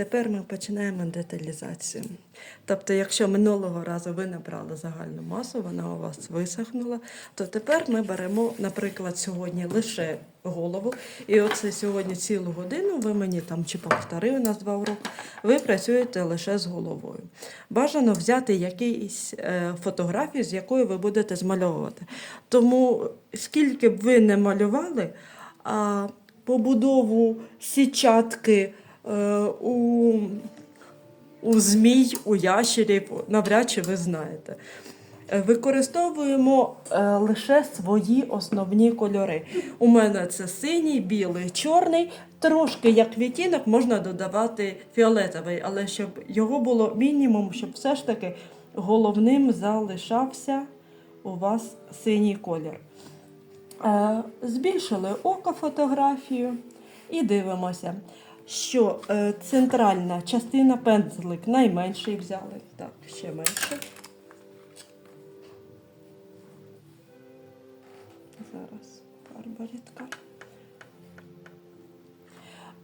Тепер ми починаємо деталізацію. Тобто, якщо минулого разу ви набрали загальну масу, вона у вас висохнула, то тепер ми беремо, наприклад, сьогодні лише голову. І оце сьогодні цілу годину ви мені там чи повтори, у нас два уроки, ви працюєте лише з головою. Бажано взяти якісь е, фотографії, з якої ви будете змальовувати. Тому скільки б ви не малювали, а побудову січатки у, у змій, у ящерів, навряд чи ви знаєте. Е, Використовуємо е, лише свої основні кольори. У мене це синій, білий, чорний. Трошки як відтінок можна додавати фіолетовий, але щоб його було мінімум, щоб все ж таки головним залишався у вас синій колір. Е, Збільшили око фотографію і дивимося, що е, центральна частина пензлик найменший взяли. Так, ще менше. Зараз фарба рідка.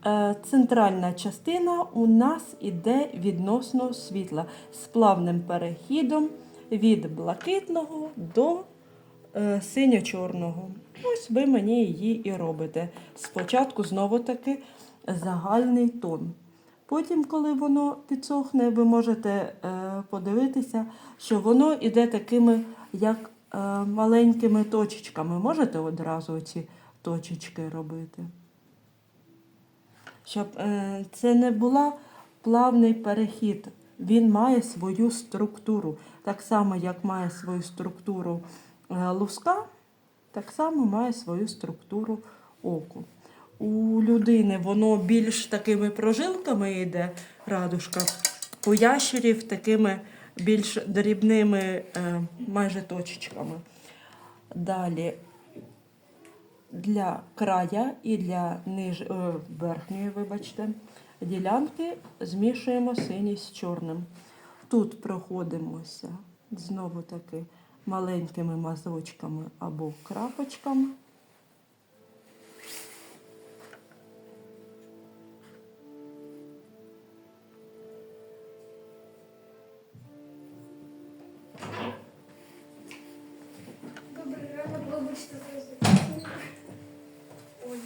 Е, Центральна частина у нас іде відносно світла з плавним перехідом від блакитного до е, синьо-чорного. Ось ви мені її і робите. Спочатку знову таки загальний тон. Потім, коли воно підсохне, ви можете е, подивитися, що воно іде такими, як е, маленькими точечками. Можете одразу ці точечки робити. Щоб е, це не була плавний перехід. Він має свою структуру. Так само, як має свою структуру луска, так само має свою структуру оку. У людини воно більш такими прожилками йде радужка, у ящерів такими більш дрібними е, майже точечками. Далі для края і для ниж... е, верхньої, вибачте, ділянки змішуємо синій з чорним. Тут проходимося знову таки маленькими мазочками або крапочками. Добрий ранок, вибачте за запізнення. Ой.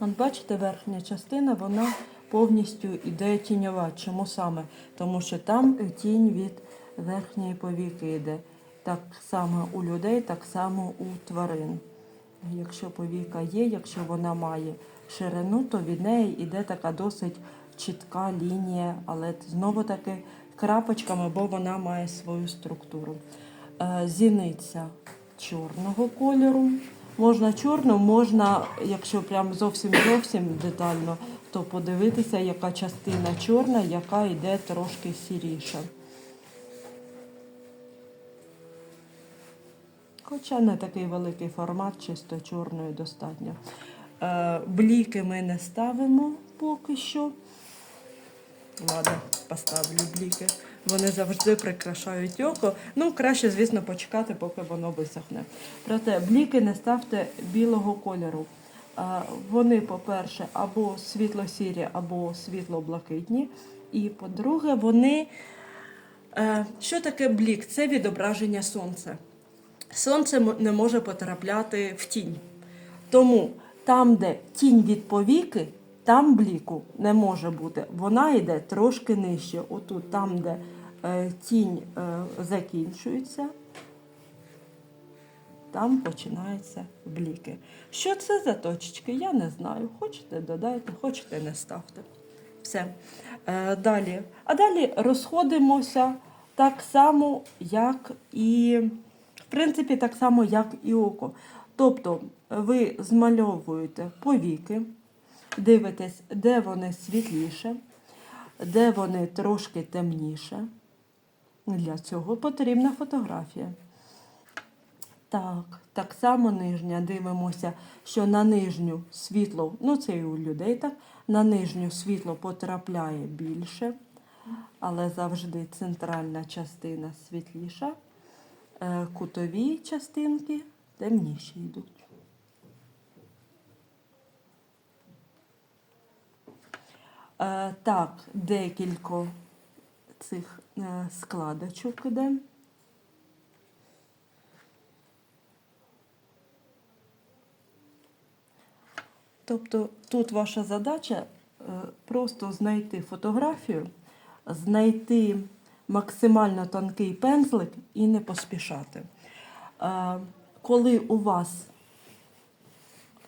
От бачите, верхня частина, вона повністю іде тіньова. Чому саме? Тому що там тінь від верхньої повіки йде. Так само у людей, так само у тварин. Якщо повіка є, якщо вона має ширину, то від неї йде така досить чітка лінія, але знову таки крапочками, бо вона має свою структуру. Е, Зіниця чорного кольору. Можна чорну, можна, якщо прям зовсім зовсім детально, то подивитися, яка частина чорна, яка йде трошки сіріша. Хоча не такий великий формат, чисто чорної достатньо. Е, бліки ми не ставимо поки що. Ладно, поставлю бліки. Вони завжди прикрашають око. Ну, краще, звісно, почекати, поки воно висохне. Проте бліки не ставте білого кольору. Вони, по-перше, або світло-сірі, або світло-блакитні. І, по-друге, вони. е, Що таке блік? Це відображення сонця. Сонце не може потрапляти в тінь. Тому там, де тінь від повіки, там бліку не може бути. Вона йде трошки нижче. Отут, там, де е, тінь е, закінчується, там починаються бліки. Що це за точечки? Я не знаю. Хочете додайте, хочете не ставте. Все. Е, далі. А далі розходимося так само, як і, в принципі, так само, як і око. Тобто ви змальовуєте повіки, дивитесь, де вони світліше, де вони трошки темніше. Для цього потрібна фотографія. Так, так само нижня. Дивимося, що на нижню світло, ну це і у людей так, на нижню світло потрапляє більше, але завжди центральна частина світліша, е, кутові частинки темніші йдуть. Е, так, декілька цих е, складочок іде. Тобто тут ваша задача е, просто знайти фотографію, знайти максимально тонкий пензлик і не поспішати. Е, Коли у вас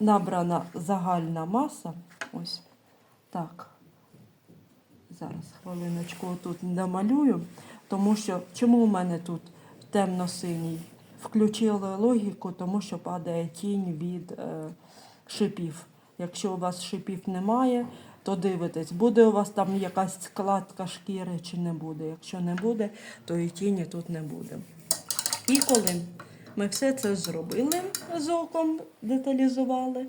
набрана загальна маса, ось так, зараз хвилиночку тут намалюю, тому що чому у мене тут темно-синій? Включили логіку, тому що падає тінь від е, шипів. Якщо у вас шипів немає, то дивитесь, буде у вас там якась складка шкіри чи не буде. Якщо не буде, то і тіні тут не буде. І коли ми все це зробили з оком, деталізували,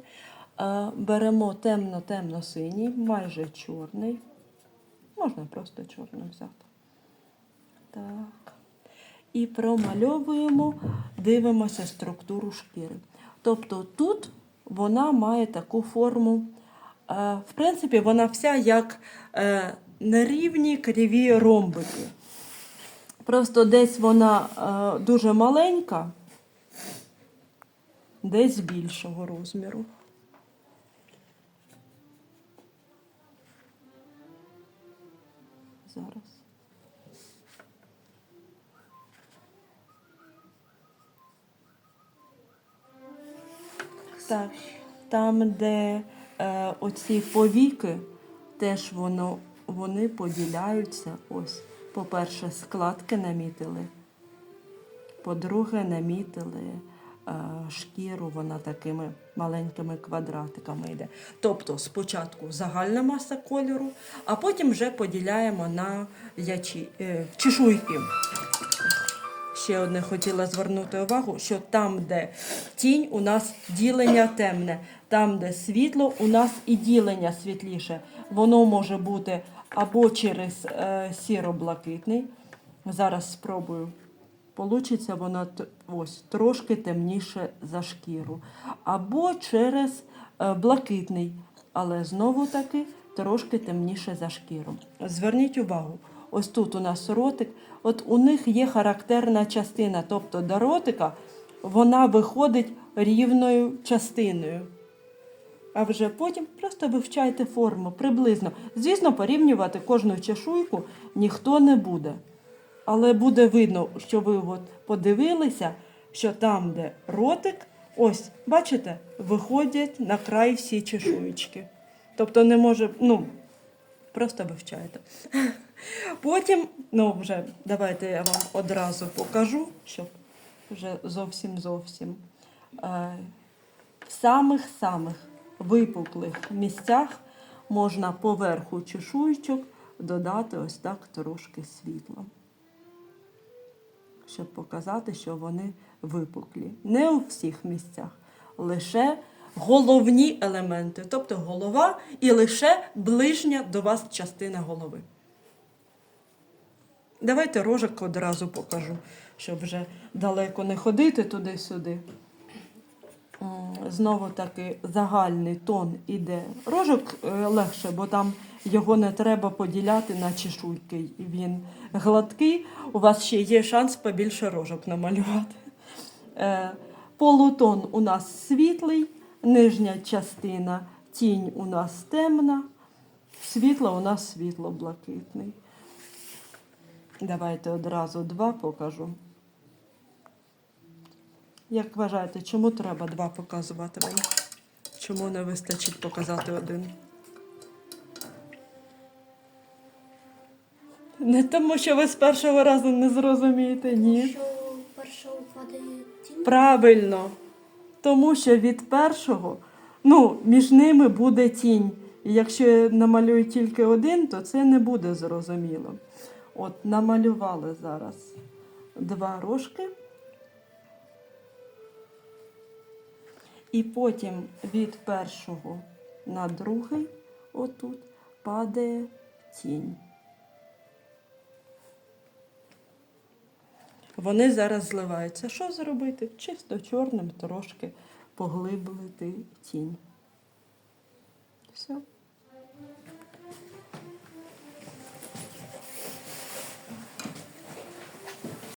е, беремо темно-темно-синій, майже чорний. Можна просто чорний взяти. Так. І промальовуємо, дивимося структуру шкіри. Тобто тут вона має таку форму. е, В принципі, вона вся як е, нерівні криві ромбики. Просто десь вона е, дуже маленька, десь більшого розміру. Зараз. Так, там, де е, оці повіки, теж воно, вони поділяються. Ось, по-перше, складки намітили. По-друге, намітили шкіру, вона такими маленькими квадратиками йде. Тобто спочатку загальна маса кольору, а потім вже поділяємо на ячі, е, чешуйки. Ще одне хотіла звернути увагу, що там, де тінь, у нас ділення темне, там, де світло, у нас і ділення світліше. Воно може бути або через е, сіро-блакитний. Зараз спробую. Получиться воно т- ось трошки темніше за шкіру. Або через е, блакитний, але знову таки трошки темніше за шкіру. Зверніть увагу, ось тут у нас ротик, от у них є характерна частина, тобто до ротика вона виходить рівною частиною. А вже потім просто вивчайте форму приблизно. Звісно, порівнювати кожну чешуйку ніхто не буде. Але буде видно, що ви от подивилися, що там, де ротик, ось, бачите, виходять на край всі чешуєчки. Тобто не може, ну, просто вивчаєте. Потім, ну вже давайте я вам одразу покажу, щоб вже зовсім зовсім. Е, в самих-самих випуклих місцях можна поверху чешуйчок додати ось так трошки світла, щоб показати, що вони випуклі. Не у всіх місцях, лише головні елементи, тобто голова і лише ближня до вас частина голови. Давайте рожок одразу покажу, щоб вже далеко не ходити туди-сюди. Знову таки загальний тон іде. Рожок е, легше, бо там його не треба поділяти на чешуйки. Він гладкий. У вас ще є шанс побільше рожок намалювати. Е, Полутон у нас світлий, нижня частина тінь у нас темна, світло у нас світло-блакитний. Давайте одразу два покажу. Як вважаєте, чому треба два показувати вам? Чому не вистачить показати один? Не тому, що ви з першого разу не зрозумієте, ні. Першого Правильно. Тому що від першого, ну, між ними буде тінь. І якщо я намалюю тільки один, то це не буде зрозуміло. От намалювали зараз два рожки. І потім від першого на другий, отут, падає тінь. Вони зараз зливаються. Що зробити? Чисто чорним трошки поглиблити тінь. Все.